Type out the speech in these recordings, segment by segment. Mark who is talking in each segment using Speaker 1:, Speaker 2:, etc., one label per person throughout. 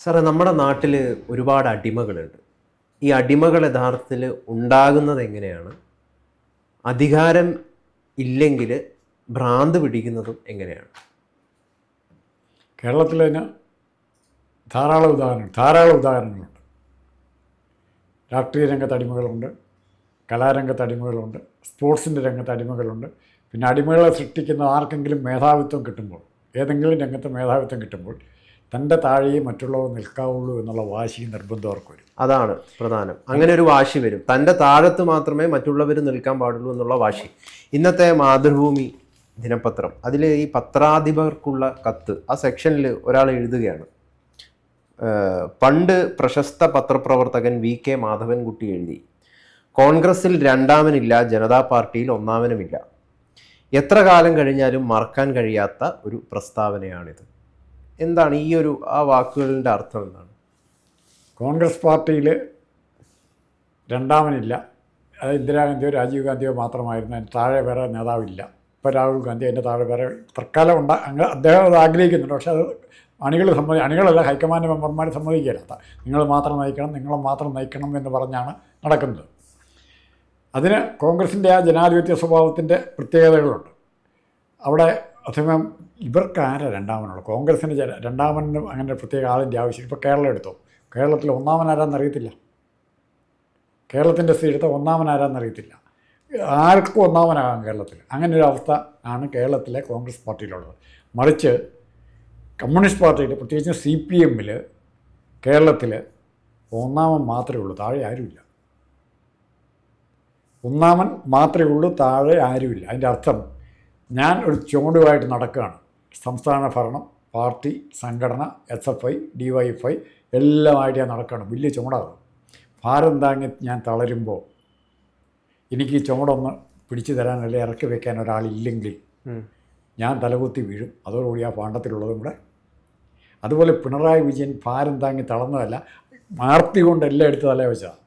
Speaker 1: സാറേ നമ്മുടെ നാട്ടിൽ ഒരുപാട് അടിമകളുണ്ട്. ഈ അടിമകൾ യഥാർത്ഥത്തിൽ ഉണ്ടാകുന്നത് എങ്ങനെയാണ്? അധികാരം ഇല്ലെങ്കിൽ ഭ്രാന്ത് പിടിക്കുന്നതും എങ്ങനെയാണ്?
Speaker 2: കേരളത്തിൽ തന്നെ ധാരാളം ഉദാഹരണം ധാരാളം ഉദാഹരണങ്ങളുണ്ട്. രാഷ്ട്രീയ രംഗത്ത് അടിമകളുണ്ട് കലാരംഗത്ത് അടിമകളുണ്ട് സ്പോർട്സിന്റെ രംഗത്ത് അടിമകളുണ്ട്. പിന്നെ അടിമകളെ സൃഷ്ടിക്കുന്ന ആർക്കെങ്കിലും മേധാവിത്വം കിട്ടുമ്പോൾ ഏതെങ്കിലും രംഗത്ത് മേധാവിത്വം കിട്ടുമ്പോൾ തന്റെ താഴെയും മറ്റുള്ളവർ നിൽക്കാവുള്ളൂ എന്നുള്ള വാശി നിർബന്ധം അവർക്ക് വരും.
Speaker 1: അതാണ് പ്രധാനം. അങ്ങനെ ഒരു വാശി വരും. തന്റെ താഴത്ത് മാത്രമേ മറ്റുള്ളവർ നിൽക്കാൻ പാടുള്ളൂ എന്നുള്ള വാശി. ഇന്നത്തെ മാതൃഭൂമി ദിനപത്രം. അതിൽ ഈ പത്രാധിപർക്കുള്ള കത്ത് ആ സെക്ഷനിൽ ഒരാൾ എഴുതുകയാണ്. പണ്ട് പ്രശസ്ത പത്രപ്രവർത്തകൻ വി കെ മാധവൻകുട്ടി എഴുതി കോൺഗ്രസിൽ രണ്ടാമനില്ല ജനതാ പാർട്ടിയിൽ ഒന്നാമനുമില്ല. എത്ര കാലം കഴിഞ്ഞാലും മറക്കാൻ കഴിയാത്ത ഒരു പ്രസ്താവനയാണിത്. എന്താണ് ഈ ഒരു ആ വാക്കുകളുടെ അർത്ഥം എന്താണ്?
Speaker 2: കോൺഗ്രസ് പാർട്ടിയിൽ രണ്ടാമനില്ല. അത് ഇന്ദിരാഗാന്ധിയോ രാജീവ് ഗാന്ധിയോ മാത്രമായിരുന്നു. അതിന് താഴെ വേറെ നേതാവില്ല. ഇപ്പോൾ രാഹുൽ ഗാന്ധി അതിന്റെ താഴെ വേറെ തൽക്കാലം ഉണ്ടാ. അങ്ങ് അദ്ദേഹം അത് ആഗ്രഹിക്കുന്നുണ്ട്. പക്ഷേ അത് അണികൾ സമ്മതി അണികളല്ല ഹൈക്കമാൻഡ് മെമ്പർമാർ സമ്മതിക്കില്ല. നിങ്ങൾ മാത്രം നയിക്കണം നിങ്ങൾ മാത്രം നയിക്കണം എന്ന് പറഞ്ഞാണ് നടക്കുന്നത്. അതിന് കോൺഗ്രസിന്റെ ആ ജനാധിപത്യ സ്വഭാവത്തിന്റെ പ്രത്യേകതകളുണ്ട്. അവിടെ അതേസമയം ഇവർക്ക് ആരാ രണ്ടാമനുള്ളൂ കോൺഗ്രസിന് രണ്ടാമനും അങ്ങനെ പ്രത്യേക ആളിന്റെ ആവശ്യം. ഇപ്പോൾ കേരളം എടുത്തോ? കേരളത്തിൽ ഒന്നാമൻ ആരാന്നറിയത്തില്ല കേരളത്തിന്റെ സ്ഥിതി എടുത്ത ഒന്നാമൻ ആരാന്നറിയത്തില്ല ആർക്കും ഒന്നാമനാകാം കേരളത്തിൽ. അങ്ങനെ ഒരു അവസ്ഥ ആണ് കേരളത്തിലെ കോൺഗ്രസ് പാർട്ടിയിലുള്ളത്. മറിച്ച് കമ്മ്യൂണിസ്റ്റ് പാർട്ടിയിൽ പ്രത്യേകിച്ച് സി പി എമ്മിൽ കേരളത്തിൽ ഒന്നാമൻ മാത്രമേ ഉള്ളൂ താഴെ ആരുമില്ല. ഒന്നാമൻ മാത്രമേ ഉള്ളൂ താഴെ ആരുമില്ല. അതിന്റെ അർത്ഥം ഞാൻ ഒരു ചുവടുമായിട്ട് നടക്കുകയാണ്. സംസ്ഥാന ഭരണം പാർട്ടി സംഘടന S F I D Y F I എല്ലാമായിട്ട് ഞാൻ നടക്കുകയാണ്. വലിയ ചുമടാണ്. ഭാരം താങ്ങി ഞാൻ തളരുമ്പോൾ എനിക്ക് ഈ ചുമടൊന്ന് പിടിച്ചു തരാൻ അല്ലെങ്കിൽ ഇറക്കി വെക്കാൻ ഒരാളില്ലെങ്കിൽ. ഞാൻ തലകുത്തി വീഴും. അതോടുകൂടി ആ പാണ്ഡത്തിലുള്ളതും കൂടെ. അതുപോലെ പിണറായി വിജയൻ ഭാരം താങ്ങി തളർന്നതല്ല മാർത്തി കൊണ്ട് എല്ലാം എടുത്ത് തല വെച്ചതാണ്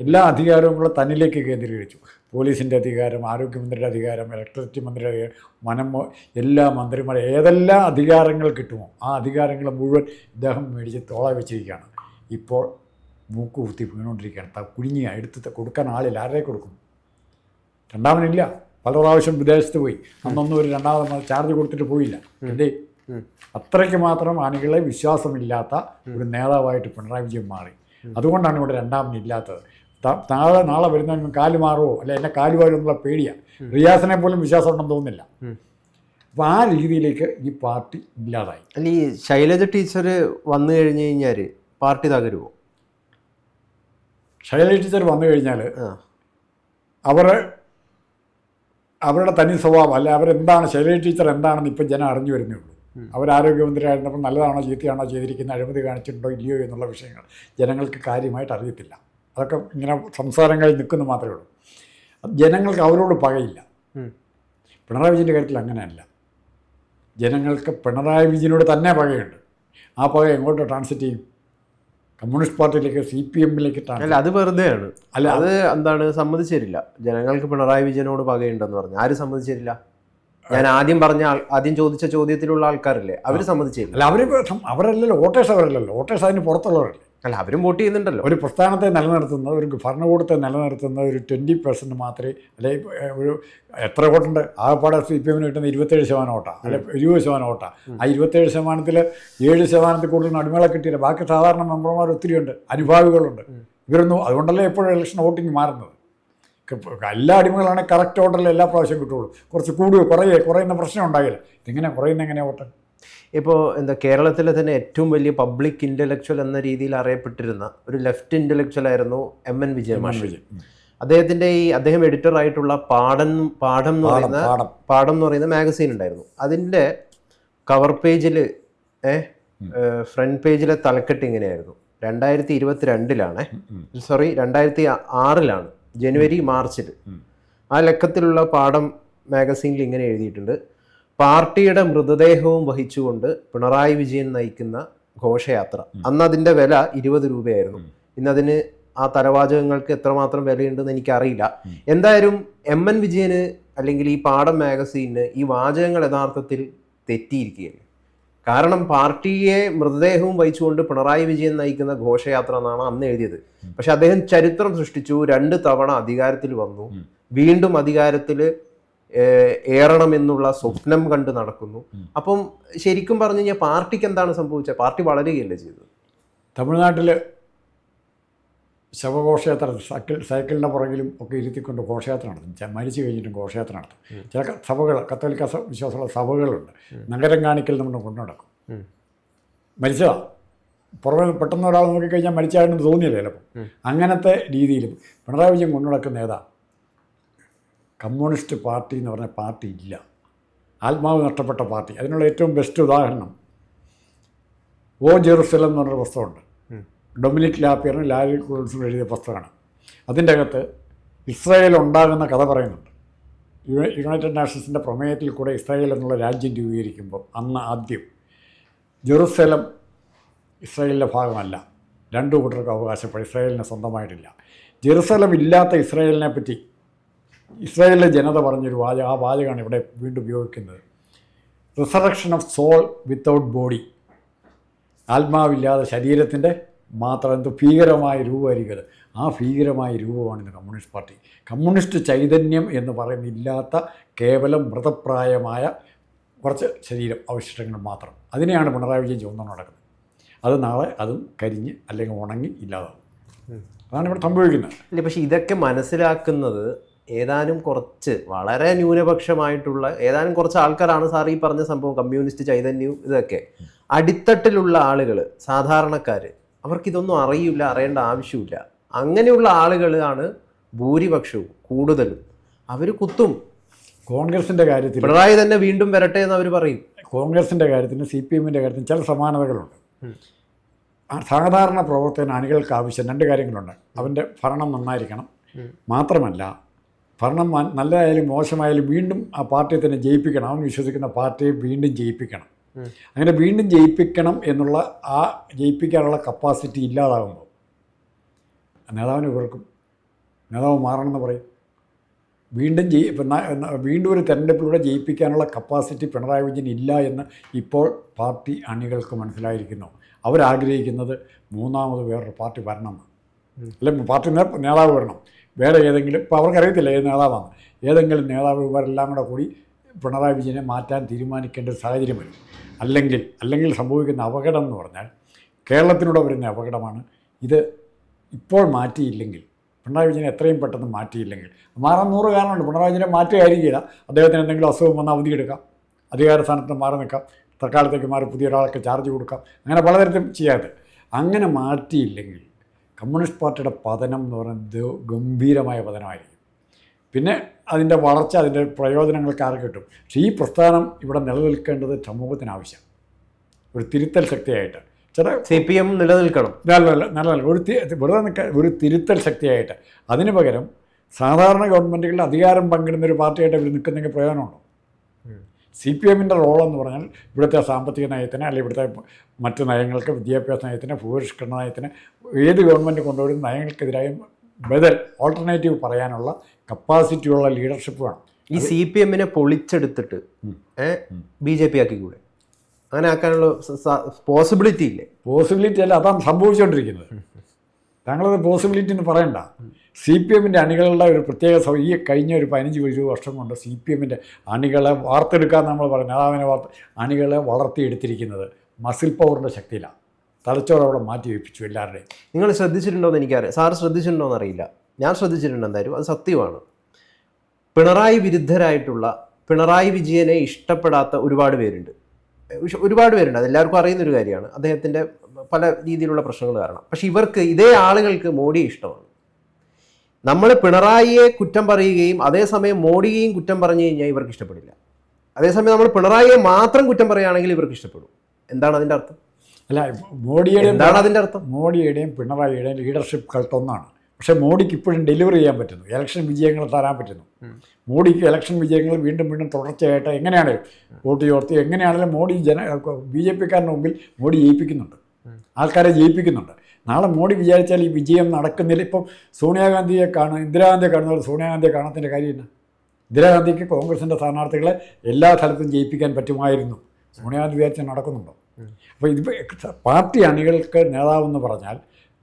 Speaker 2: എല്ലാ അധികാരവും കൂടെ തന്നിലേക്ക് കേന്ദ്രീകരിച്ചു. പോലീസിന്റെ അധികാരം ആരോഗ്യമന്ത്രിയുടെ അധികാരം ഇലക്ട്രിസിറ്റി മന്ത്രിയുടെ അധികാരം വനം എല്ലാ മന്ത്രിമാരെ ഏതെല്ലാം അധികാരങ്ങൾ കിട്ടുമോ ആ അധികാരങ്ങൾ മുഴുവൻ ഇദ്ദേഹം മേടിച്ച് തോള വെച്ചിരിക്കുകയാണ്. ഇപ്പോൾ മൂക്ക് കുത്തി വീണുകൊണ്ടിരിക്കുകയാണ്. ത- കുനിഞ്ഞ് എടുത്ത് കൊടുക്കാൻ ആളില്ല. ആരെ കൊടുക്കും? രണ്ടാമനില്ല. പല പ്രാവശ്യം വിദേശത്ത് പോയി. അന്നൊന്നും ഒരു രണ്ടാമത് ചാർജ് കൊടുത്തിട്ട് പോയില്ല. എന്തേ? അത്രയ്ക്ക് മാത്രം ആണികളെ വിശ്വാസമില്ലാത്ത ഒരു നേതാവായിട്ട് പിണറായി വിജയൻ മാറി. അതുകൊണ്ടാണ് ഇവിടെ രണ്ടാമനില്ലാത്തത്. നാളെ നാളെ വരുന്ന കാൽ മാറുമോ അല്ലെ എന്നെ കാൽ മാറുമെന്നുള്ള പേടിയാണ് റിയാസിനെ പോലും വിശ്വാസം ഉണ്ടെന്ന് തോന്നുന്നില്ല. അപ്പോൾ ആ രീതിയിലേക്ക് ഈ പാർട്ടി ഇല്ലാതായി.
Speaker 1: അല്ല ഈ ശൈലജ ടീച്ചർ വന്നു കഴിഞ്ഞു കഴിഞ്ഞാൽ പാർട്ടി തകരുമോ
Speaker 2: ശൈലജ ടീച്ചർ വന്നു കഴിഞ്ഞാൽ
Speaker 1: അവരെ
Speaker 2: അവർ അവരുടെ തനി സ്വഭാവം അല്ലെ അവരെന്താണ് ശൈലജ ടീച്ചർ എന്താണെന്ന് ഇപ്പം ജനം അറിഞ്ഞു വരുന്നേ ഉള്ളൂ. അവർ ആരോഗ്യമന്ത്രിയായിരുന്നപ്പോൾ നല്ലതാണോ ചീത്തയാണോ ചെയ്തിരിക്കുന്നത് അഴിമതി കാണിച്ചിട്ടുണ്ടോ ഇല്ലയോ എന്നുള്ള വിഷയങ്ങൾ ജനങ്ങൾക്ക് കാര്യമായിട്ട് അറിയത്തില്ല. അതൊക്കെ ഇങ്ങനെ സംസാരങ്ങളിൽ നിൽക്കുന്നു മാത്രമേ ഉള്ളൂ. ജനങ്ങൾക്ക് അവരോട് പകയില്ല. പിണറായി വിജയന്റെ കാര്യത്തിൽ അങ്ങനെയല്ല. ജനങ്ങൾക്ക് പിണറായി വിജയനോട് തന്നെ പകയുണ്ട്. ആ പക എങ്ങോട്ട് ട്രാൻസിറ്റ് ചെയ്യും? കമ്മ്യൂണിസ്റ്റ് പാർട്ടിയിലേക്ക് സി പി എമ്മിലേക്ക്
Speaker 1: അല്ല അത് വെറുതെയാണ്.
Speaker 2: അല്ല
Speaker 1: അത് എന്താണ് സമ്മതിച്ചേരില്ല. ജനങ്ങൾക്ക് പിണറായി വിജയനോട് പകയുണ്ടെന്ന് പറഞ്ഞു. ആരും സമ്മതിച്ചേരില്ല? ഞാൻ ആദ്യം പറഞ്ഞ ആൾ- ആദ്യം ചോദിച്ച ചോദ്യത്തിലുള്ള ആൾക്കാരല്ലേ? അവർ സമ്മതിച്ചില്ല
Speaker 2: അല്ല അവർ അവരല്ലല്ലോ വോട്ടേഴ്സ് അവരല്ലല്ലോ. വോട്ടേഴ്സ് അതിന് പുറത്തുള്ളവരല്ലേ?
Speaker 1: അല്ല അവരും വോട്ട് ചെയ്യുന്നുണ്ടല്ലോ.
Speaker 2: ഒരു പ്രസ്ഥാനത്തെ നിലനിർത്തുന്ന ഒരു ഭരണകൂടത്തെ നിലനിർത്തുന്ന ഒരു ട്വന്റി പെർസെന്റ് മാത്രമേ അല്ലെ ഒരു എത്ര വോട്ടുണ്ട്? ആകപ്പാടെ സി പി എമ്മിന് കിട്ടുന്ന ഇരുപത്തേഴ് ശതമാനം വോട്ടാണ് അല്ലെ ഇരുപത് ശതമാനം വോട്ടാണ് ആ ഇരുപത്തേഴ് ശതമാനത്തിൽ ഏഴ് ശതമാനത്തിൽ കൂടുതൽ അടിമകളെ കിട്ടിയില്ല. ബാക്കി സാധാരണ മെമ്പർമാർ ഒത്തിരിയുണ്ട് അനുഭാവികളുണ്ട്. ഇവരൊന്നും അതുകൊണ്ടല്ലേ എപ്പോഴും ഇലക്ഷൻ വോട്ടിങ് മാറുന്നത്? എല്ലാ അടിമകളാണെങ്കിൽ കറക്റ്റ് ഓർഡറിൽ എല്ലാ പ്രാവശ്യം കിട്ടുള്ളൂ. കുറച്ച് കൂടുകയോ കുറയേ കുറയുന്ന പ്രശ്നം ഉണ്ടാകില്ല. ഇതിങ്ങനെ കുറയുന്ന എങ്ങനെയാണ് വോട്ട്?
Speaker 1: ഇപ്പോൾ എന്താ കേരളത്തിലെ തന്നെ ഏറ്റവും വലിയ പബ്ലിക് ഇന്റലക്ച്വൽ എന്ന രീതിയിൽ അറിയപ്പെട്ടിരുന്ന ഒരു ലെഫ്റ്റ് ഇന്റലക്ച്വൽ ആയിരുന്നു എം എൻ വിജയ അദ്ദേഹത്തിന്റെ
Speaker 2: വിജയൻ. ഉം.
Speaker 1: അദ്ദേഹത്തിന്റെ ഈ അദ്ദേഹം എഡിറ്റർ ആയിട്ടുള്ള പാഠം പാഠം എന്ന് പറയുന്ന
Speaker 2: പാഠം.
Speaker 1: എന്ന് പറയുന്ന മാഗസീൻ ഉണ്ടായിരുന്നു. അതിന്റെ കവർ പേജിൽ ഫ്രണ്ട് പേജിലെ തലക്കെട്ട് ഇങ്ങനെയായിരുന്നു. രണ്ടായിരത്തി ഇരുപത്തി രണ്ടിലാണ് സോറി രണ്ടായിരത്തി ആറിലാണ് ജനുവരി മാർച്ചിൽ ആ ലക്കത്തിലുള്ള പാഠം മാഗസീനിൽ ഇങ്ങനെ എഴുതിയിട്ടുണ്ട്. പാർട്ടിയുടെ മൃതദേഹവും വഹിച്ചുകൊണ്ട് പിണറായി വിജയൻ നയിക്കുന്ന ഘോഷയാത്ര. അന്ന് അതിന്റെ വില ഇരുപത് രൂപയായിരുന്നു. ഇന്നതിന് ആ തലവാചകങ്ങൾക്ക് എത്രമാത്രം വിലയുണ്ടെന്ന് എനിക്കറിയില്ല. എന്തായാലും എം എൻ വിജയന് അല്ലെങ്കിൽ ഈ പാഠം മാഗസീനിന് ഈ വാചകങ്ങൾ യഥാർത്ഥത്തിൽ തെറ്റിയിരിക്കുകയാണ്. കാരണം പാർട്ടിയെ മൃതദേഹവും വഹിച്ചുകൊണ്ട് പിണറായി വിജയൻ നയിക്കുന്ന ഘോഷയാത്ര എന്നാണ് അന്ന് എഴുതിയത്. പക്ഷെ അദ്ദേഹം ചരിത്രം സൃഷ്ടിച്ചു രണ്ട് തവണ അധികാരത്തിൽ വന്നു. വീണ്ടും അധികാരത്തിൽ ഏറണമെന്നുള്ള സ്വപ്നം കണ്ട് നടക്കുന്നു. അപ്പം ശരിക്കും പറഞ്ഞു കഴിഞ്ഞാൽ പാർട്ടിക്ക് എന്താണ് സംഭവിച്ചത്? പാർട്ടി വളരുകയല്ലേ ചെയ്തത്?
Speaker 2: തമിഴ്നാട്ടിൽ ശവഘോഷയാത്ര സൈക്കിൾ സൈക്കിളിന്റെ പുറകിലും ഒക്കെ ഇരുത്തിക്കൊണ്ട് ഘോഷയാത്ര നടത്തും. മരിച്ചു കഴിഞ്ഞിട്ടും ഘോഷയാത്ര നടത്തും. ചില സഭകൾ കത്തോലിക്ക വിശ്വാസമുള്ള സഭകളുണ്ട്. നഗരം കാണിക്കൽ നമ്മൾ കൊണ്ടു നടക്കും.
Speaker 1: മരിച്ചതാണ്
Speaker 2: മരിച്ചതാ. പുറമെ പെട്ടെന്ന് ഒരാൾ നോക്കിക്കഴിഞ്ഞാൽ മരിച്ചാണെന്ന് തോന്നിയില്ല ചിലപ്പോൾ? അങ്ങനത്തെ രീതിയിലും പിണറായി വിജയൻ കൊണ്ടു നടക്കുന്ന ഏതാ കമ്മ്യൂണിസ്റ്റ് പാർട്ടി എന്ന് പറഞ്ഞ പാർട്ടി ഇല്ല. ആത്മാവ് നഷ്ടപ്പെട്ട പാർട്ടി. അതിനുള്ള ഏറ്റവും ബെസ്റ്റ് ഉദാഹരണം ഓ ജെറുസലം എന്ന് പറഞ്ഞൊരു പുസ്തകമുണ്ട്. ഡൊമിനിക് ലാപ്പിയറിന് ലാരി കുൾസും എഴുതിയ പുസ്തകമാണ്. അതിന്റെ അകത്ത് ഇസ്രായേൽ ഉണ്ടാകുന്ന കഥ പറയുന്നുണ്ട്. യുണൈറ്റഡ് നാഷൻസിന്റെ പ്രമേയത്തിൽ കൂടെ ഇസ്രായേൽ എന്നുള്ള രാജ്യം രൂപീകരിക്കുമ്പോൾ അന്ന് ആദ്യം ജെറുസലം ഇസ്രായേലിന്റെ ഭാഗമല്ല. രണ്ടു കൂട്ടർക്കും അവകാശപ്പെടും ഇസ്രായേലിന് സ്വന്തമായിട്ടില്ല. ജെറുസലം ഇല്ലാത്ത ഇസ്രായേലിനെ പറ്റി ഇസ്രായേലിലെ ജനത പറഞ്ഞൊരു വാചക ആ വാചകമാണ് ഇവിടെ വീണ്ടും ഉപയോഗിക്കുന്നത്. Resurrection of soul without body ആത്മാവില്ലാതെ ശരീരത്തിന്റെ മാത്രം എന്ത് ഭീകരമായ രൂപമായിരിക്കും ആ ഭീകരമായ രൂപമാണ് ഇന്ന് കമ്മ്യൂണിസ്റ്റ് പാർട്ടി. കമ്മ്യൂണിസ്റ്റ് ചൈതന്യം എന്ന് പറയുന്നില്ലാത്ത കേവലം മൃതപ്രായമായ കുറച്ച് ശരീരം അവശിഷ്ടങ്ങൾ മാത്രം. അതിനെയാണ് പിണറായി വിജയൻ ചുവന്നു നടക്കുന്നത്. അത് നാളെ അതും കരിഞ്ഞ് അല്ലെങ്കിൽ ഉണങ്ങി ഇല്ലാതാവും. അതാണ് ഇവിടെ സംഭവിക്കുന്നത്.
Speaker 1: പക്ഷെ ഇതൊക്കെ മനസ്സിലാക്കുന്നത് ഏതാനും കുറച്ച് വളരെ ന്യൂനപക്ഷമായിട്ടുള്ള ഏതാനും കുറച്ച് ആൾക്കാരാണ് സാർ ഈ പറഞ്ഞ സംഭവം കമ്മ്യൂണിസ്റ്റ് ചൈതന്യവും ഇതൊക്കെ. അടിത്തട്ടിലുള്ള ആളുകൾ സാധാരണക്കാർ അവർക്കിതൊന്നും അറിയില്ല അറിയേണ്ട ആവശ്യമില്ല. അങ്ങനെയുള്ള ആളുകളാണ് ഭൂരിപക്ഷവും കൂടുതലും. അവർ കുത്തും.
Speaker 2: കോൺഗ്രസിന്റെ കാര്യത്തിൽ
Speaker 1: പിണറായി തന്നെ വീണ്ടും വരട്ടെ എന്ന് അവർ പറയും.
Speaker 2: കോൺഗ്രസിന്റെ കാര്യത്തിന് സി പി എമ്മിന്റെ കാര്യത്തിന് ചില സമാനതകളുണ്ട്. സാധാരണ പ്രവർത്തന അണികൾക്ക് ആവശ്യം രണ്ട് കാര്യങ്ങളുണ്ട്. അവന്റെ ഭരണം നന്നായിരിക്കണം. മാത്രമല്ല ഭരണം നല്ലതായാലും മോശമായാലും വീണ്ടും ആ പാർട്ടിയെ തന്നെ ജയിപ്പിക്കണം. അവൻ വിശ്വസിക്കുന്ന പാർട്ടിയെ വീണ്ടും ജയിപ്പിക്കണം. അങ്ങനെ വീണ്ടും ജയിപ്പിക്കണം എന്നുള്ള ആ ജയിപ്പിക്കാനുള്ള കപ്പാസിറ്റി ഇല്ലാതാകുമ്പോൾ നേതാവിനെ വെറുക്കും. നേതാവ് മാറണമെന്ന് പറയും. വീണ്ടും ജയി വീണ്ടും ഒരു തെരഞ്ഞെടുപ്പിലൂടെ ജയിപ്പിക്കാനുള്ള കപ്പാസിറ്റി പിണറായി വിജയൻ ഇല്ല എന്ന് ഇപ്പോൾ പാർട്ടി അണികൾക്ക് മനസ്സിലായിരിക്കുന്നു. അവരാഗ്രഹിക്കുന്നത് മൂന്നാമത് വേറൊരു പാർട്ടി വരണം. അല്ലെ പാർട്ടി നേതാവ് വരണം. വേറെ ഏതെങ്കിലും ഇപ്പോൾ അവർക്കറിയത്തില്ല ഏത് നേതാവാണ് ഏതെങ്കിലും നേതാവ് ഇവരെല്ലാം കൂടെ കൂടി പിണറായി വിജയനെ മാറ്റാൻ തീരുമാനിക്കേണ്ട ഒരു സാഹചര്യം വരും. അല്ലെങ്കിൽ അല്ലെങ്കിൽ സംഭവിക്കുന്ന അപകടം എന്ന് പറഞ്ഞാൽ കേരളത്തിലൂടെ വരുന്ന അപകടമാണ്. ഇത് ഇപ്പോൾ മാറ്റിയില്ലെങ്കിൽ പിണറായി വിജയനെ എത്രയും പെട്ടെന്ന് മാറ്റിയില്ലെങ്കിൽ മാറാൻ നൂറ് കാരണമുണ്ട്. പിണറായി വിജയനെ മാറ്റുകയായിരിക്കില്ല. അദ്ദേഹത്തിന് എന്തെങ്കിലും അസുഖം വന്നാൽ അവധിയെടുക്കാം അധികാര സ്ഥാനത്ത് മാറി നിൽക്കാം. തൽക്കാലത്തേക്ക് മാറി പുതിയ ഒരാൾക്ക് ചാർജ് കൊടുക്കാം. അങ്ങനെ പലതരത്തിലും ചെയ്യാതെ. അങ്ങനെ മാറ്റിയില്ലെങ്കിൽ കമ്മ്യൂണിസ്റ്റ് പാർട്ടിയുടെ പതനം എന്ന് പറയുന്നത് ഗംഭീരമായ പതനമായിരിക്കും. പിന്നെ അതിന്റെ വളർച്ച അതിന്റെ പ്രയോജനങ്ങൾക്ക് ആർക്ക് കിട്ടും? പക്ഷേ ഈ പ്രസ്ഥാനം ഇവിടെ നിലനിൽക്കേണ്ടത് സമൂഹത്തിന് ആവശ്യം ഒരു തിരുത്തൽ ശക്തിയായിട്ട്. ചില
Speaker 1: സി പി എം നിലനിൽക്കണം
Speaker 2: നല്ല ഒരു വെറുതെ നിൽക്കാൻ ഒരു തിരുത്തൽ ശക്തിയായിട്ട്. അതിന് പകരം സാധാരണ ഗവൺമെന്റുകളിൽ അധികാരം പങ്കിടുന്ന ഒരു പാർട്ടിയായിട്ട് ഇവർ നിൽക്കുന്നെങ്കിൽ പ്രയോജനമുണ്ടോ? സി പി എമ്മിന്റെ റോളെന്ന് പറഞ്ഞാൽ ഇവിടുത്തെ സാമ്പത്തിക നയത്തിന് അല്ലെങ്കിൽ ഇവിടുത്തെ മറ്റ് നയങ്ങൾക്ക് വിദ്യാഭ്യാസ നയത്തിന് ഭൂപരിഷ്കരണ നയത്തിന് ഏത് ഗവൺമെന്റ് കൊണ്ടുവരുന്ന നയങ്ങൾക്കെതിരായും ബദൽ ഓൾട്ടർനേറ്റീവ് പറയാനുള്ള കപ്പാസിറ്റിയുള്ള ലീഡർഷിപ്പ് വേണം.
Speaker 1: ഈ സി പി എമ്മിനെ പൊളിച്ചെടുത്തിട്ട് ബി ജെ പി ആക്കിക്കൂടെ? അങ്ങനെ ആക്കാനുള്ള പോസിബിലിറ്റി ഇല്ലേ?
Speaker 2: പോസിബിലിറ്റി അല്ല അതാണ് സംഭവിച്ചുകൊണ്ടിരിക്കുന്നത്. താങ്കളത് പോസിബിലിറ്റി എന്ന് പറയണ്ട. സി പി എമ്മിന്റെ അണികളുടെ ഒരു പ്രത്യേക ഈ കഴിഞ്ഞ ഒരു പതിനഞ്ച് ഇരുപത് വർഷം കൊണ്ട് സി പി എമ്മിന്റെ അണികളെ വാർത്തെടുക്കാൻ നമ്മൾ പറഞ്ഞു. നേതാവിനെ വാർത്ത അണികളെ വളർത്തിയെടുത്തിരിക്കുന്നത് മസിൽ പവറിന്റെ ശക്തിയിലാണ്. തലച്ചോറ് അവിടെ മാറ്റി വെപ്പിച്ചു എല്ലാവരുടെയും.
Speaker 1: നിങ്ങൾ ശ്രദ്ധിച്ചിട്ടുണ്ടോ എന്ന് എനിക്കറിയാം. സാർ ശ്രദ്ധിച്ചിട്ടുണ്ടോ എന്നറിയില്ല ഞാൻ ശ്രദ്ധിച്ചിട്ടുണ്ട് എന്തായാലും. അത് സത്യമാണ്. പിണറായി വിരുദ്ധരായിട്ടുള്ള പിണറായി വിജയനെ ഇഷ്ടപ്പെടാത്ത ഒരുപാട് പേരുണ്ട്. ഒരുപാട് പേരുണ്ട്. അതെല്ലാവർക്കും അറിയുന്നൊരു കാര്യമാണ്. അദ്ദേഹത്തിന്റെ പല രീതിയിലുള്ള പ്രശ്നങ്ങൾ കാരണം. പക്ഷേ ഇവർക്ക് ഇതേ ആളുകൾക്ക് മോഡിയെ ഇഷ്ടമാണ്. നമ്മൾ പിണറായിയെ കുറ്റം പറയുകയും അതേസമയം മോഡിയെയും കുറ്റം പറഞ്ഞു കഴിഞ്ഞാൽ ഇവർക്ക് ഇഷ്ടപ്പെടില്ല. അതേസമയം നമ്മൾ പിണറായിയെ മാത്രം കുറ്റം പറയുകയാണെങ്കിൽ ഇവർക്ക് ഇഷ്ടപ്പെടും. എന്താണ് അതിന്റെ അർത്ഥം?
Speaker 2: അല്ല മോഡിയുടെ
Speaker 1: എന്താണ് അതിന്റെ അർത്ഥം?
Speaker 2: മോഡിയുടെയും പിണറായിയുടെയും ലീഡർഷിപ്പ് കളത്തൊന്നാണ് പക്ഷെ മോഡിക്ക് ഇപ്പോഴും ഡെലിവറി ചെയ്യാൻ പറ്റുന്നു. ഇലക്ഷൻ വിജയങ്ങൾ തരാൻ പറ്റുന്നു. മോഡിക്ക് ഇലക്ഷൻ വിജയങ്ങൾ വീണ്ടും വീണ്ടും തുടർച്ചയായിട്ട് എങ്ങനെയാണ് വോട്ട് ചോർത്തി എങ്ങനെയാണെങ്കിലും മോഡി ജന ബി ജെ പിക്കാരന്റെ മുമ്പിൽ മോഡി ജയിപ്പിക്കുന്നുണ്ട്. ആൾക്കാരെ ജയിപ്പിക്കുന്നുണ്ട്. നാളെ മോഡി വിചാരിച്ചാൽ ഈ വിജയം നടക്കുന്നില്ല. ഇപ്പം സോണിയാഗാന്ധിയെ കാണുക ഇന്ദിരാഗാന്ധിയെ കാണുന്നവർ സോണിയാഗാന്ധിയെ കാണത്തിന്റെ കാര്യം എന്നാ? ഇന്ദിരാഗാന്ധിക്ക് കോൺഗ്രസിന്റെ സ്ഥാനാർത്ഥികളെ എല്ലാ സ്ഥലത്തും ജയിപ്പിക്കാൻ പറ്റുമായിരുന്നു. സോണിയാഗാന്ധി വിചാരിച്ചാൽ നടക്കുന്നുണ്ടോ? അപ്പോൾ ഇത് പാർട്ടി അണികൾക്ക് നേതാവെന്ന് പറഞ്ഞാൽ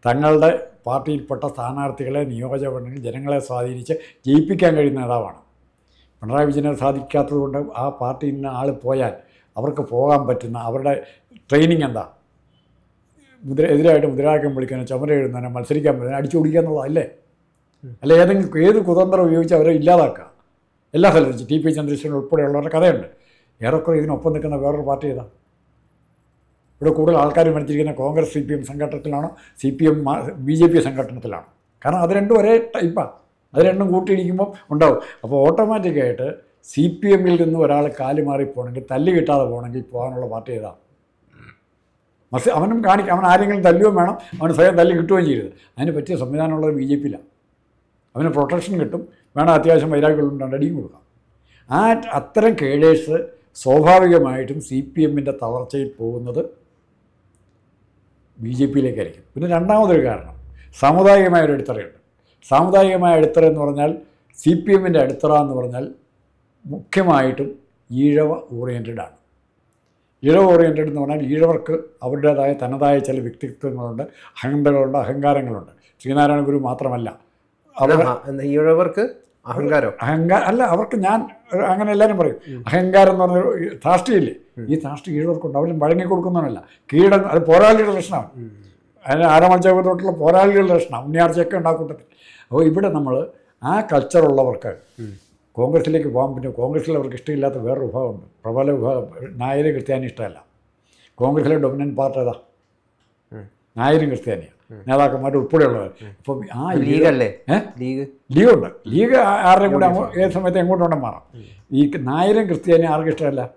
Speaker 2: തങ്ങളുടെ പാർട്ടിയിൽപ്പെട്ട സ്ഥാനാർത്ഥികളെ നിയോജകമണ്ഡലങ്ങളിൽ ജനങ്ങളെ സ്വാധീനിച്ച് ജയിപ്പിക്കാൻ കഴിയുന്ന നേതാവാണ്. പിണറായി വിജയനെ സാധിക്കാത്തതുകൊണ്ട് ആ പാർട്ടിയിൽ നിന്ന് ആൾ പോയാൽ അവർക്ക് പോകാൻ പറ്റുന്ന അവരുടെ ട്രെയിനിങ് എന്താ? മുദ്ര എതിരായിട്ട് മുദ്രാവാക്യം വിളിക്കാനോ ചുമര എഴുതാനോ മത്സരിക്കാൻ പറ്റുന്ന അടിച്ചു എന്നുള്ളതല്ലേ അല്ല? ഏതെങ്കിലും ഏത് കുതന്ത്രം ഉപയോഗിച്ച് അവരെ ഇല്ലാതാക്കുക. എല്ലാ സ്ഥലത്തും ടി പി ചന്ദ്രശേഖരൻ ഉൾപ്പെടെയുള്ളവരുടെ കഥയുണ്ട്. ഏറെക്കുറെ ഇതിനൊപ്പം നിൽക്കുന്ന വേറൊരു പാർട്ടി ഏതാ? ഇവിടെ കൂടുതൽ ആൾക്കാർ മരിച്ചിരിക്കുന്ന Congress C P M സംഘടനത്തിലാണോ C P M B J P സംഘടനത്തിലാണോ കാരണം അത് രണ്ടും ഒരേ ടൈപ്പാണ് അത് രണ്ടും കൂട്ടിയിടിക്കുമ്പോൾ ഉണ്ടാവും. അപ്പോൾ ഓട്ടോമാറ്റിക്കായിട്ട് സി പി എമ്മിൽ നിന്ന് ഒരാൾ കാലുമാറി പോകണമെങ്കിൽ തല്ല് കിട്ടാതെ പോകണമെങ്കിൽ പോകാനുള്ള പാർട്ടി ഏതാ? മസ് അവനും കാണിക്കും അവൻ ആരെങ്കിലും തല്ലുകയും വേണം അവന് സ്വയം തല്ലി കിട്ടുകയും ചെയ്യരുത്. അതിന് പറ്റിയ സംവിധാനമുള്ളത് ബി ജെ പിയിലാണ് അവന് പ്രൊട്ടക്ഷൻ കിട്ടും. വേണം അത്യാവശ്യം വൈരാഗ്യമുള്ള രണ്ടടിയും കൊടുക്കാം. ആ അത്തരം കേഡേഴ്സ് സ്വാഭാവികമായിട്ടും സി പി എമ്മിന്റെ തളർച്ചയിൽ പോകുന്നത് ബി ജെ പിയിലേക്കായിരിക്കും പിന്നെ രണ്ടാമതൊരു കാരണം സാമുദായികമായ ഒരു അടിത്തറയുണ്ട്. സാമുദായികമായ അടിത്തറ എന്ന് പറഞ്ഞാൽ സി പി എമ്മിന്റെ അടിത്തറ എന്ന് പറഞ്ഞാൽ മുഖ്യമായിട്ടും ഈഴവ ഓറിയന്റഡ് ആണ്. ഈഴവ ഓറിയന്റഡ് എന്ന് പറഞ്ഞാൽ ഈഴവർക്ക് അവരുടേതായ തനതായ ചില വ്യക്തിത്വങ്ങളുണ്ട് അഹന്തകളുണ്ട് അഹങ്കാരങ്ങളുണ്ട്. ശ്രീനാരായണ ഗുരു മാത്രമല്ല. അവർ
Speaker 1: ഈഴവർക്ക് അഹങ്കാരം?
Speaker 2: അഹങ്കാരം അല്ല അവർക്ക് ഞാൻ അങ്ങനെ എല്ലാവരും പറയും. അഹങ്കാരം എന്ന് പറഞ്ഞ താഷ്ടിയില്ലേ ഈ താഷ്ടി ഈഴവർക്കുണ്ട് അവരും വഴങ്ങി കൊടുക്കുന്നവനല്ല കീഴ അത് പോരാളിയുടെ ലക്ഷണമാണ്. അതിന് ആരമത്സവ തൊട്ടുള്ള പോരാളികളുടെ ലക്ഷണം ഉണ്ണിയാർച്ചയൊക്കെ ഉണ്ടാക്കൂട്ടത്തിൽ അപ്പോൾ ഇവിടെ നമ്മൾ ആ കൾച്ചറുള്ളവർക്ക് കോൺഗ്രസിലേക്ക് പോകാൻ പറ്റും കോൺഗ്രസ്സിൽ അവർക്ക് ഇഷ്ടമില്ലാത്ത വേറൊരു വിഭാഗമുണ്ട്. പ്രബല വിഭാഗം നായര് ക്രിസ്ത്യാനി ഇഷ്ടമല്ല. കോൺഗ്രസ്സിലെ ഡൊമിനന്റ് പാർട്ടി ഏതാ നായരും ക്രിസ്ത്യാനിയാണ് നേതാക്കന്മാർ ഉൾപ്പെടെയുള്ളവർ. അപ്പം ആ
Speaker 1: ലീഗ് അല്ലേ
Speaker 2: ഏ?
Speaker 1: ലീഗ്?
Speaker 2: ലീഗുണ്ട്. ലീഗ് ആരുടെ ആരുടെയും കൂടെ ഏത് സമയത്ത് എങ്ങോട്ട് വേണം മാറാം. ഈ നായരും ക്രിസ്ത്യാനി ആർക്കും ഇഷ്ടമല്ല?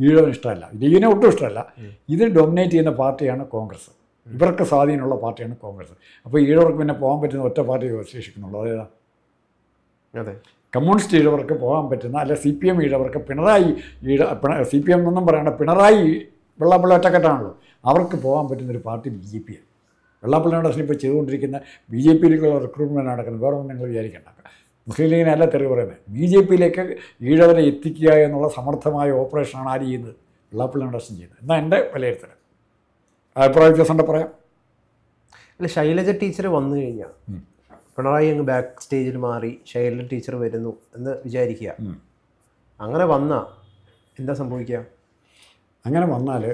Speaker 2: ഈഴവന് ഇഷ്ടമല്ല. ലീഗിനെ ഒട്ടും ഇഷ്ടമല്ല. ഇത് ഡൊമിനേറ്റ് ചെയ്യുന്ന പാർട്ടിയാണ് കോൺഗ്രസ്. ഇവർക്ക് സ്വാധീനമുള്ള പാർട്ടിയാണ് കോൺഗ്രസ്. അപ്പോൾ ഈഴവർക്ക് പിന്നെ പോകാൻ പറ്റുന്ന ഒറ്റ പാർട്ടി ശേഷിക്കുന്നുള്ളൂ അതേതാ?
Speaker 1: അതെ.
Speaker 2: കമ്മ്യൂണിസ്റ്റ് ഈഴവർക്ക് പോകാൻ പറ്റുന്ന അല്ലെ സി പി എം ഈഴവർക്ക് പിണറായി ഈഴ സി പി എം എന്നൊന്നും പറയണ്ട പിണറായി വെള്ളാപ്പള്ളി ഒറ്റക്കെട്ടാണല്ലോ. അവർക്ക് പോകാൻ പറ്റുന്ന ഒരു പാർട്ടി ബി ജെ പിയാണ് വെള്ളാപ്പള്ളിയുടെ ഇപ്പോൾ ചെയ്തുകൊണ്ടിരിക്കുന്ന ബി ജെ പിയിലേക്കുള്ള റിക്രൂട്ട്മെന്റ് നടക്കുന്നത്. വേറെ ഒന്നും നിങ്ങൾ വിചാരിക്കേണ്ട. മുസ്ലിം ലീഗിനല്ല തെറി പറയുന്നത്. ബി ജെ പിയിലേക്ക് ഈഴവരെ എത്തിക്കുക എന്നുള്ള സമർത്ഥമായ ഓപ്പറേഷനാണ് ആര് ചെയ്യുന്നത്? വെള്ളാപ്പള്ളി നടേശൻ ചെയ്യുന്നത്. എന്നാൽ എന്റെ വിലയിരുത്തൽ അഭിപ്രായ വ്യത്യാസം പറയാം?
Speaker 1: അല്ല ശൈലജ ടീച്ചർ വന്നു കഴിഞ്ഞാൽ പിണറായി അങ്ങ് ബാക്ക് സ്റ്റേജിൽ മാറി ശൈലജ ടീച്ചർ വരുന്നു എന്ന് വിചാരിക്കുക. അങ്ങനെ വന്ന എന്താ സംഭവിക്കുക?
Speaker 2: അങ്ങനെ വന്നാൽ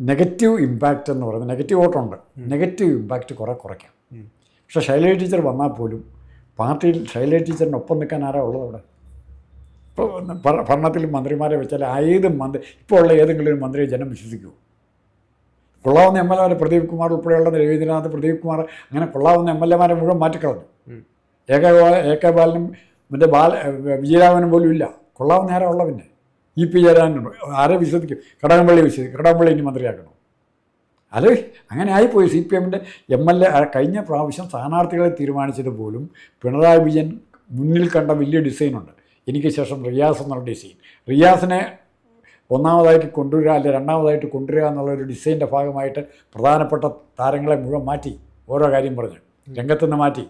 Speaker 2: നെഗറ്റീവ് ഇമ്പാക്റ്റ് എന്ന് പറയുന്നത് നെഗറ്റീവ് വോട്ടുണ്ട്. നെഗറ്റീവ് ഇമ്പാക്റ്റ് കുറേ കുറയ്ക്കാം. പക്ഷേ ശൈലജ ടീച്ചർ വന്നാൽ പോലും പാർട്ടിയിൽ ശൈലജ ടീച്ചറിനൊപ്പം നിൽക്കാൻ ആരാ ഉള്ളത് അവിടെ? ഇപ്പോൾ ഭരണത്തിൽ മന്ത്രിമാരെ വെച്ചാൽ ഏത് മന്ത്രി ഇപ്പോൾ ഉള്ള ഏതെങ്കിലും ഒരു മന്ത്രിയെ ജനം വിശ്വസിക്കുമോ കൊള്ളാവുന്ന എം എൽ എമാരെ പ്രദീപ് കുമാർ ഉൾപ്പെടെയുള്ള രവീന്ദ്രനാഥ് പ്രദീപ് കുമാർ അങ്ങനെ കൊള്ളാവുന്ന എം എൽ എമാരെ മുഴുവൻ മാറ്റിക്കളഞ്ഞു. A K Bala A K ബാലനും മറ്റേ ബാല വിജയരാമനും പോലും ഇല്ല. കൊള്ളാവുന്ന നേരം ഉള്ള പിന്നെ? ഇ പി ജയരാജനുണ്ട് ആരെ വിശ്വസിക്കും? കടകംപള്ളി വിശ്വസിക്കും. കടകംപള്ളി ഇനി മന്ത്രിയാക്കണം? അത് അങ്ങനെ ആയിപ്പോയി. സി പി എമ്മിന്റെ എം എൽ എ കഴിഞ്ഞ പ്രാവശ്യം സ്ഥാനാർത്ഥികളെ തീരുമാനിച്ചിട്ട് പോലും പിണറായി വിജയൻ മുന്നിൽ കണ്ട വലിയ ഡിസൈനുണ്ട്. എനിക്ക് ശേഷം റിയാസ് എന്നുള്ള ഡിസൈൻ. റിയാസിനെ ഒന്നാമതായിട്ട് കൊണ്ടുവരിക അല്ലെ രണ്ടാമതായിട്ട് കൊണ്ടുവരിക എന്നുള്ള ഒരു ഡിസൈന്റെ ഭാഗമായിട്ട് പ്രധാനപ്പെട്ട താരങ്ങളെ മുഴുവൻ മാറ്റി ഓരോ കാര്യം പറഞ്ഞ് രംഗത്തുനിന്ന് മാറ്റി.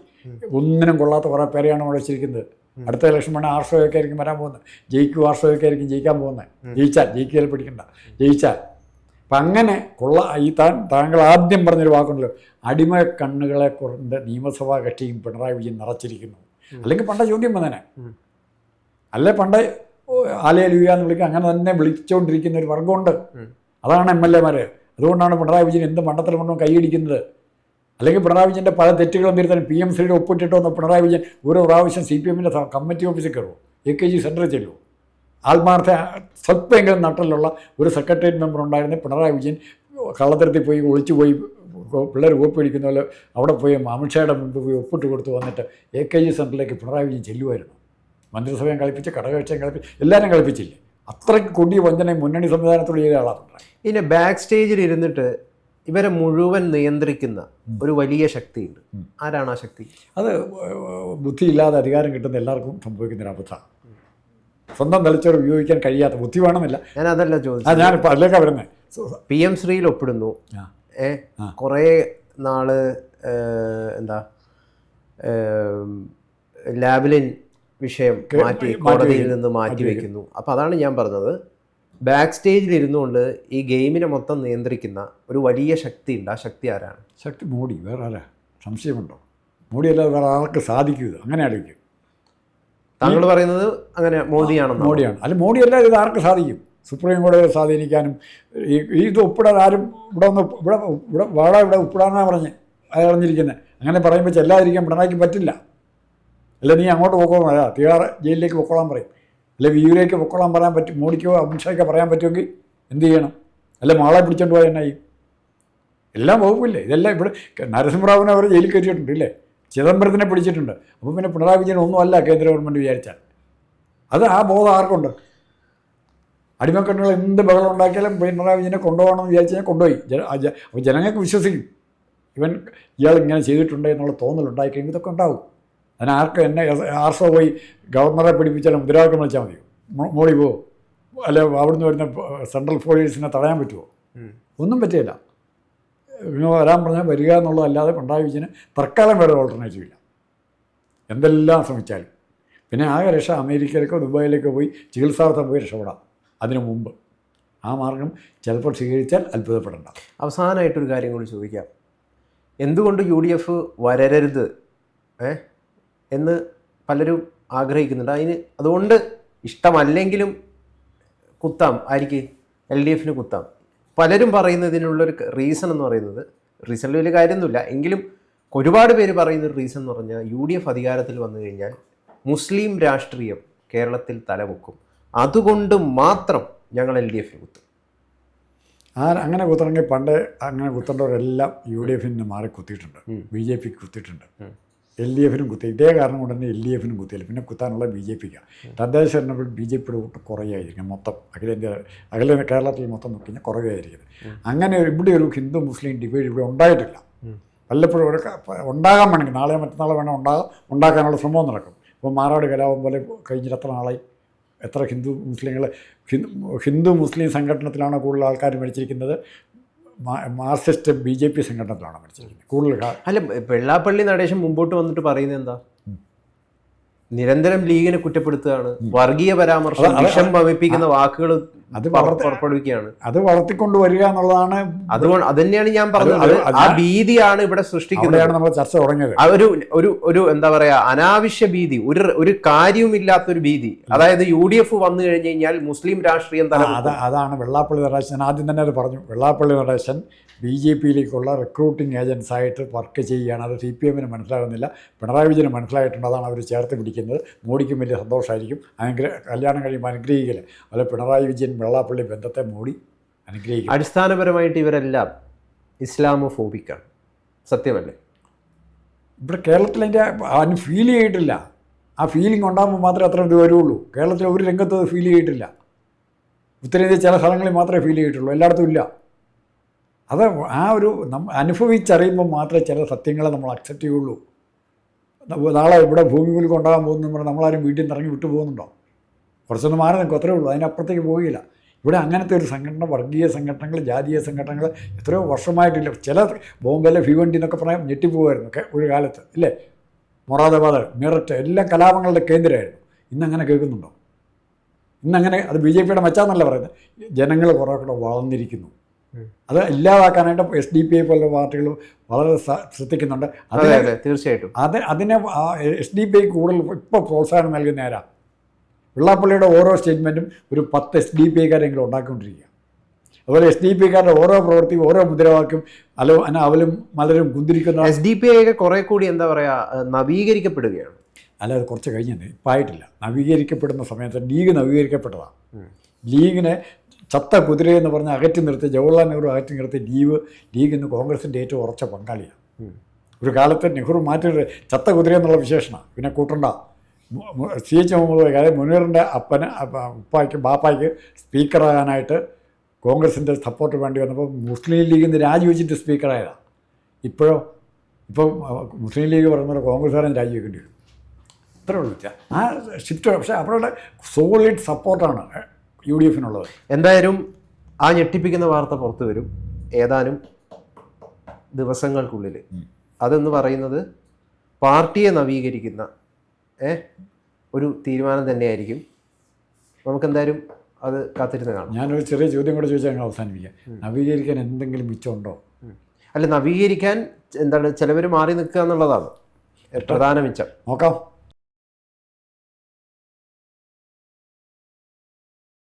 Speaker 2: ഒന്നിനും കൊള്ളാത്ത കുറേ പേരെയാണ് അവിടെ വെച്ചിരിക്കുന്നത്. അടുത്ത ഇലക്ഷൻ വേണേൽ ആർഷോയൊക്കെ ആയിരിക്കും വരാൻ പോകുന്നത്. ജയിക്കും ആർഷോയൊക്കെ ആയിരിക്കും ജയിക്കാൻ പോകുന്നത്. ജയിച്ചാൽ ജയിക്കുകയിൽ പിടിക്കണ്ട. ജയിച്ചാൽ. അപ്പം അങ്ങനെ കൊള്ള ഈ താൻ താങ്കൾ ആദ്യം പറഞ്ഞൊരു വാക്കുണ്ടല്ലോ. അടിമ കണ്ണുകളെ കൊണ്ട് നിയമസഭാ കക്ഷിയും പിണറായി വിജയൻ നിറച്ചിരിക്കുന്നു. അല്ലെങ്കിൽ പണ്ട ചോദ്യം വന്നേനെ. അല്ലെ പണ്ട് ആലയലുക എന്ന് വിളിക്കുക അങ്ങനെ തന്നെ വിളിച്ചുകൊണ്ടിരിക്കുന്ന ഒരു വർഗമുണ്ട്. അതാണ് എം എൽ എമാർ അതുകൊണ്ടാണ് പിണറായി വിജയൻ എന്ത് മണ്ഡലത്തിൽ കൊണ്ടും കൈയടിക്കുന്നത്? അല്ലെങ്കിൽ പിണറായി വിജയന്റെ പല തെറ്റുകളും തിരുത്താൻ പി എം സിയുടെ ഒപ്പിട്ടിട്ട് വന്ന പിണറായി വിജയൻ ഓരോ പ്രാവശ്യം സി പി എമ്മിന്റെ കമ്മിറ്റി ഓഫീസിൽ കയറുമോ എ കെ ജി സെന്ററിൽ ചെല്ലുമോ ആത്മാർത്ഥ സ്വല്പമെങ്കിലും നട്ടലുള്ള ഒരു സെക്രട്ടേറിയറ്റ് മെമ്പർ ഉണ്ടായിരുന്ന പിണറായി വിജയൻ. കള്ളത്തരത്തിൽ പോയി ഒളിച്ചു പോയി പിള്ളേർ ഒപ്പിടിക്കുന്ന പോലെ അവിടെ പോയി അമിത്ഷായുടെ മുമ്പ് പോയി ഒപ്പിട്ട് കൊടുത്ത് വന്നിട്ട് എ കെ ജി സെന്ററിലേക്ക് പിണറായി വിജയൻ ചെല്ലുമായിരുന്നു മന്ത്രിസഭയും കളിപ്പിച്ച് ഘടകകക്ഷിയും കളിപ്പിച്ച് എല്ലാവരും കളിപ്പിച്ചില്ലേ? അത്രയ്ക്ക് കൊടിയ വഞ്ചന മുന്നണി സംവിധാനത്തോട് ചെയ്ത ആളാണ്
Speaker 1: ഇനി ബാക്ക് സ്റ്റേജിൽ ഇരുന്നിട്ട് ഇവരെ മുഴുവൻ നിയന്ത്രിക്കുന്ന ഒരു വലിയ ശക്തിയുണ്ട്. ആരാണ് ആ ശക്തി?
Speaker 2: അത് ബുദ്ധിയില്ലാതെ അധികാരം കിട്ടുന്ന എല്ലാവർക്കും സംഭവിക്കുന്ന ഒരു അബദ്ധമാണ് സ്വന്തം തലച്ചോറ് ഉപയോഗിക്കാൻ കഴിയാത്ത ബുദ്ധി വേണമെന്നില്ല
Speaker 1: ഞാൻ അതല്ല ചോദിച്ചത്.
Speaker 2: ഞാൻ അതിലേക്കാണ് വരുന്നത്
Speaker 1: പി എം ശ്രീയിൽ ഒപ്പിടുന്നു. ഏ കുറേ നാൾ എന്താ ലാബിലിൻ വിഷയം മാറ്റി കോടതിയിൽ നിന്ന് മാറ്റി വെക്കുന്നു അപ്പോൾ അതാണ് ഞാൻ പറഞ്ഞത്. ബാക്ക് സ്റ്റേജിൽ ഇരുന്നുകൊണ്ട് ഈ ഗെയിമിനെ മൊത്തം നിയന്ത്രിക്കുന്ന ഒരു വലിയ ശക്തി ഉണ്ട് ആ ശക്തി ആരാണ്?
Speaker 2: ശക്തി മോഡി. വേറെ ആരാ? സംശയമുണ്ടോ? മോഡി അല്ലാതെ വേറെ ആർക്ക് സാധിക്കുക അങ്ങനെ ആലോചിക്കും.
Speaker 1: താങ്കൾ പറയുന്നത് അങ്ങനെ മോദിയാണെന്നോ
Speaker 2: മോഡിയാണ് അല്ല മോഡി അല്ലാതെ ഇത് ആർക്ക് സാധിക്കും? സുപ്രീം കോടതിയെ സ്വാധീനിക്കാനും ഈ ഈ ഇത് ഒപ്പിടാൻ ആരും ഇവിടെ ഒന്ന് ഇവിടെ ഇവിടെ വാട ഇവിടെ ഒപ്പിടാനാണ് പറഞ്ഞ് അറിഞ്ഞിരിക്കുന്നത് അങ്ങനെ പറയുമ്പോൾ ചെല്ലാതിരിക്കാൻ പിണറായിക്ക് പറ്റില്ല. അല്ല നീ അങ്ങോട്ട് പോക്കോളാം. അല്ല തിഹാർ ജയിലിലേക്ക് പൊക്കോളാൻ പറയും. അല്ലെ വിയൂരേക്ക് പൊക്കോളാൻ പറയാൻ പറ്റും മോഡിക്കോ അമിത്ഷായ്ക്കോ പറയാൻ പറ്റുമെങ്കിൽ എന്ത് ചെയ്യണം? അല്ലെ മാളെ പിടിച്ചോണ്ട് പോയാൽ എന്നായി എല്ലാം വകുപ്പില്ലേ? ഇതെല്ലാം ഇവിടെ നരസിംഹറാവിനെ അവർ ജയിലിൽ കയറ്റിയിട്ടുണ്ട് ഇല്ലേ? ചിദംബരത്തിനെ പിടിച്ചിട്ടുണ്ട്. അപ്പോൾ പിന്നെ പിണറായി വിജയൻ ഒന്നുമല്ല കേന്ദ്ര ഗവൺമെന്റ് വിചാരിച്ചാൽ. അത് ആ ബോധം ആർക്കുണ്ട്? അടിമക്കണ്ണുകൾ എന്ത് ബഹളം ഉണ്ടാക്കിയാലും പിണറായി വിജയനെ കൊണ്ടുപോകണമെന്ന് വിചാരിച്ചു കഴിഞ്ഞാൽ കൊണ്ടുപോയി. അപ്പോൾ ജനങ്ങൾക്ക് വിശ്വസിക്കും. ഇവൻ ഇയാൾ ഇങ്ങനെ ചെയ്തിട്ടുണ്ട് എന്നുള്ള തോന്നലുണ്ടായി കഴിയുമ്പോൾ ഇതൊക്കെ ഉണ്ടാവും. അതിന് ആർക്ക് എന്നെ ആർസോ പോയി ഗവർണറെ പിടിപ്പിച്ചാലും മുദ്രാവാക്യം വിളിച്ചാൽ മതിയോ? മോളി പോ. അല്ലെ അവിടുന്ന് വരുന്ന സെൻട്രൽ പോലീസിനെ തടയാൻ പറ്റുമോ ഒന്നും പറ്റില്ല. ഇങ്ങനെ വരാൻ പറഞ്ഞാൽ വരിക എന്നുള്ളതല്ലാതെ പിണറായി വിജയന് തൽക്കാലം വേറെ ഓൾട്ടർനേറ്റീവ് ഇല്ല. എന്തെല്ലാം ശ്രമിച്ചാലും. പിന്നെ ആകെ രക്ഷ അമേരിക്കയിലേക്കോ ദുബായിലേക്കോ പോയി ചികിത്സാർത്ഥം പോയി രക്ഷപ്പെടാം. അതിനു മുമ്പ്. ആ മാർഗം ചിലപ്പോൾ സ്വീകരിച്ചാൽ അത്ഭുതപ്പെടേണ്ട.
Speaker 1: അവസാനമായിട്ടൊരു കാര്യം കൂടി ചോദിക്കാം. എന്തുകൊണ്ട് യു ഡി എഫ് വരരുത്? ഏ? എന്ന് പലരും ആഗ്രഹിക്കുന്നുണ്ട്. അതിന് അതുകൊണ്ട് ഇഷ്ടമല്ലെങ്കിലും കുത്താം. ആയിരിക്കും എൽ ഡി എഫിന് കുത്താം. പലരും പറയുന്നതിനുള്ളൊരു റീസൺ എന്ന് പറയുന്നത് റീസണിൽ വലിയ കാര്യമൊന്നുമില്ല. എങ്കിലും ഒരുപാട് പേര് പറയുന്ന ഒരു റീസൺ എന്ന് പറഞ്ഞാൽ യു ഡി എഫ് അധികാരത്തിൽ വന്നു കഴിഞ്ഞാൽ മുസ്ലിം രാഷ്ട്രീയം കേരളത്തിൽ തലമുക്കും അതുകൊണ്ട് മാത്രം ഞങ്ങൾ എൽ ഡി എഫിന് കുത്തും.
Speaker 2: ആ അങ്ങനെ കുത്തണമെങ്കിൽ പണ്ട് അങ്ങനെ കുത്തേണ്ടവരെല്ലാം യു ഡി എഫിന് മാറി കുത്തിയിട്ടുണ്ട്. ബി ജെ പിക്ക് കുത്തിയിട്ടുണ്ട്. എൽ ഡി എഫിനും കുത്തി. ഇതേ കാരണം കൊണ്ട് തന്നെ എൽ ഡി എഫിനും കുത്തിയില്ല പിന്നെ കുത്താനുള്ള ബി ജെ പിക്കാണ്. തദ്ദേശ തെരഞ്ഞെടുപ്പിൽ ബി ജെ പിയുടെ വോട്ട് കുറയായിരിക്കും മൊത്തം. അഖിലേന്ത്യ അഖില കേരളത്തിൽ മൊത്തം കഴിഞ്ഞാൽ കുറയായിരിക്കും അങ്ങനെ ഇവിടെ ഒരു ഹിന്ദു മുസ്ലിം ഡിവൈഡ് ഇവിടെ ഉണ്ടായിട്ടില്ല. വല്ലപ്പോഴും ഒരു ഉണ്ടാകാൻ വേണമെങ്കിൽ നാളെ മറ്റന്നാളെ വേണം ഉണ്ടാകാം ഉണ്ടാക്കാനുള്ള ശ്രമവും നടക്കും. ഇപ്പോൾ മാറാട് കലാപം പോലെ കഴിഞ്ഞിട്ട് എത്ര നാളായി? എത്ര ഹിന്ദു മുസ്ലിങ്ങൾ ഹിന്ദു ഹിന്ദു മുസ്ലിം സംഘടനത്തിലാണ് കൂടുതൽ ആൾക്കാർ മരിച്ചിരിക്കുന്നത്? മാ- മാർക്സിസ്റ്റ് ബി ജെ പി സംഘടനത്തിലാണ് മരിച്ചിരിക്കുന്നത് കൂടുതൽ
Speaker 1: അല്ല വെള്ളാപ്പള്ളി നടേശൻ മുമ്പോട്ട് വന്നിട്ട് പറയുന്നത് എന്താ? നിരന്തരം ലീഗിനെ കുറ്റപ്പെടുത്തുകയാണ്. വർഗീയ പരാമർശം വിഷം വമിപ്പിക്കുന്ന വാക്കുകൾ
Speaker 2: അത്
Speaker 1: പുറപ്പെടുവിക്കുകയാണ്.
Speaker 2: അത് വളർത്തിക്കൊണ്ട് വരിക എന്നുള്ളതാണ്
Speaker 1: അതുകൊണ്ട് അത് തന്നെയാണ് ഞാൻ പറഞ്ഞത്. ആ ഭീതിയാണ് ഇവിടെ സൃഷ്ടിക്കുന്നത്.
Speaker 2: നമ്മൾ ചർച്ച തുടങ്ങിയത്.
Speaker 1: ഒരു ഒരു ഒരു എന്താ പറയാ അനാവശ്യ ഭീതി ഒരു ഒരു കാര്യവുമില്ലാത്തൊരു ഭീതി. അതായത് യു ഡി എഫ് വന്നു കഴിഞ്ഞു കഴിഞ്ഞാൽ മുസ്ലിം രാഷ്ട്രീയം
Speaker 2: തന്നെ അതാണ് വെള്ളാപ്പള്ളി നടേശൻ. ആദ്യം തന്നെ അത് പറഞ്ഞു. വെള്ളാപ്പള്ളി നടേശൻ ബി ജെ പിയിലേക്കുള്ള റിക്രൂട്ടിംഗ് ഏജൻസ് ആയിട്ട് വർക്ക് ചെയ്യുകയാണ്. അത് സി പി എമ്മിന് മനസ്സിലാകുന്നില്ല. പിണറായി വിജയന് മനസ്സിലായിട്ടുണ്ട്? അതാണ് അവർ ചേർത്ത് പിടിക്കുന്നത്. മോഡിക്കും വലിയ സന്തോഷമായിരിക്കും അനുഗ്രഹ കല്യാണം കഴിയുമ്പോൾ അനുഗ്രഹിക്കില്ല അതുപോലെ പിണറായി വിജയൻ വെള്ളാപ്പള്ളി ബന്ധത്തെ മോഡി അനുഗ്രഹിക്കും.
Speaker 1: അടിസ്ഥാനപരമായിട്ട് ഇവരെല്ലാം ഇസ്ലാമോഫോബിക്കാണ്. സത്യമല്ലേ?
Speaker 2: ഇവിടെ കേരളത്തിൽ അതിന്റെ അതിന് ഫീൽ ചെയ്തിട്ടില്ല. ആ ഫീലിംഗ് ഉണ്ടാകുമ്പോൾ മാത്രമേ അത്ര ഇത് വരുള്ളൂ. കേരളത്തിൽ ഒരു രംഗത്തും ഫീൽ ചെയ്തിട്ടില്ല. ഉത്തരേന്ത്യ ചില സ്ഥലങ്ങളിൽ മാത്രമേ ഫീൽ ചെയ്തിട്ടുള്ളൂ. എല്ലായിടത്തും ഇല്ല. അത് ആ ഒരു നമ്മ അനുഭവിച്ചറിയുമ്പോൾ മാത്രമേ ചില സത്യങ്ങളെ നമ്മൾ അക്സെപ്റ്റ് ചെയ്യുള്ളൂ. നാളെ ഇവിടെ ഭൂമി കുലുക്കം കൊണ്ടുപോകാൻ പോകുന്നു പറഞ്ഞാൽ നമ്മളാരും വീട്ടിൽ നിന്ന് ഇറങ്ങി വിട്ടു പോകുന്നുണ്ടോ? കുറച്ചൊന്ന് മാറി നിങ്ങൾക്ക് അത്രേ ഉള്ളൂ. അതിനപ്പുറത്തേക്ക് പോവുകയില്ല ഇവിടെ അങ്ങനത്തെ ഒരു സംഘടന വർഗീയ സംഘടനകൾ ജാതീയ സംഘടനകൾ എത്രയോ വർഷമായിട്ടില്ല. ചില ബോംബെയിലെ ഭീവണ്ടി എന്നൊക്കെ പറയാൻ ഞെട്ടിപ്പോവായിരുന്നു ഒരു കാലത്ത് ഇല്ലേ? മൊറാദാബാദ് മീററ്റ് എല്ലാം കലാപങ്ങളുടെ കേന്ദ്രമായിരുന്നു. ഇന്നങ്ങനെ കേൾക്കുന്നുണ്ടോ? ഇന്നങ്ങനെ അത് ബി ജെ പിയുടെ മച്ചാന്നല്ല പറയുന്നത്. ജനങ്ങൾ കുറേ കൂടെ വളർന്നിരിക്കുന്നു. അത് ഇല്ലാതാക്കാനായിട്ട് എസ് ഡി പി ഐ പോലുള്ള പാർട്ടികൾ വളരെ ശ്രദ്ധിക്കുന്നുണ്ട്.
Speaker 1: അതെ അതെ തീർച്ചയായിട്ടും.
Speaker 2: അത് അതിനെ എസ് ഡി പി ഐ കൂടുതൽ ഇപ്പോൾ പ്രോത്സാഹനം നൽകുന്ന ആരാ? വെള്ളാപ്പള്ളിയുടെ ഓരോ സ്റ്റേറ്റ്മെന്റും ഒരു പത്ത് എസ് ഡി പി ഐക്കാരെങ്കിലും ഉണ്ടാക്കിക്കൊണ്ടിരിക്കുക. അതുപോലെ എസ് ഡി പി ഐക്കാരുടെ ഓരോ പ്രവൃത്തിയും ഓരോ മുദ്രാവാക്യം അലോ അന അവലും മലരും കുന്തിരിക്കുന്ന
Speaker 1: എസ് ഡി പി ഐ കുറേ കൂടി എന്താ പറയുക നവീകരിക്കപ്പെടുകയാണ്.
Speaker 2: അല്ല അത് കുറച്ച് കഴിഞ്ഞത് ഇപ്പം ആയിട്ടില്ല നവീകരിക്കപ്പെടുന്ന സമയത്ത് ലീഗ് നവീകരിക്കപ്പെട്ടതാണ് ലീഗിനെ ചത്ത കുതിരയെന്ന് പറഞ്ഞ് അകറ്റി നിർത്തി ജവഹർലാൽ നെഹ്റു അകറ്റി നിർത്തി ലീഗ് ലീഗ് ഇന്ന് കോൺഗ്രസിന്റെ ഏറ്റവും ഉറച്ച പങ്കാളിയാണ്. ഒരു കാലത്ത് നെഹ്റു മാറ്റി ചത്ത കുതിര എന്നുള്ള വിശേഷണം. പിന്നെ കൂട്ടണ്ട. സി എച്ച് മുഹമ്മദ് അതായത് മുനീറിന്റെ അപ്പന് ഉപ്പായ്ക്ക് ബാപ്പായ്ക്ക് സ്പീക്കറാകാനായിട്ട് കോൺഗ്രസിന്റെ സപ്പോർട്ട് വേണ്ടി വന്നപ്പോൾ മുസ്ലിം ലീഗിൽ നിന്ന് രാജിവെച്ചിട്ട് സ്പീക്കറായതാണ് ഇപ്പോഴോ? ഇപ്പോൾ മുസ്ലിം ലീഗ് പറയുന്നത് കോൺഗ്രസ്സുകാരൻ രാജിവെക്കേണ്ടി വരും. അത്രേ ഉള്ളൂ. ആ ഷിഫ്റ്റ് പക്ഷേ അവരുടെ സോളിഡ് സപ്പോർട്ടാണ് യു ഡി എഫിനുള്ളത്.
Speaker 1: എന്തായാലും ആ ഞെട്ടിപ്പിക്കുന്ന വാർത്ത പുറത്തു വരും. ഏതാനും ദിവസങ്ങൾക്കുള്ളിൽ. അതെന്ന് പറയുന്നത് പാർട്ടിയെ നവീകരിക്കുന്ന ഏ ഒരു തീരുമാനം തന്നെയായിരിക്കും. നമുക്കെന്തായാലും അത് കാത്തിരുന്ന് കാണാം.
Speaker 2: ഞാനൊരു ചെറിയ ചോദ്യം കൂടെ ചോദിച്ചാൽ ഞങ്ങൾ അവസാനിപ്പിക്കാം. നവീകരിക്കാൻ എന്തെങ്കിലും മിച്ചമുണ്ടോ?
Speaker 1: അല്ല നവീകരിക്കാൻ എന്താണ് ചിലവർ മാറി നിൽക്കുക എന്നുള്ളതാണ്. പ്രധാന മിച്ചം.
Speaker 2: നോക്കാം.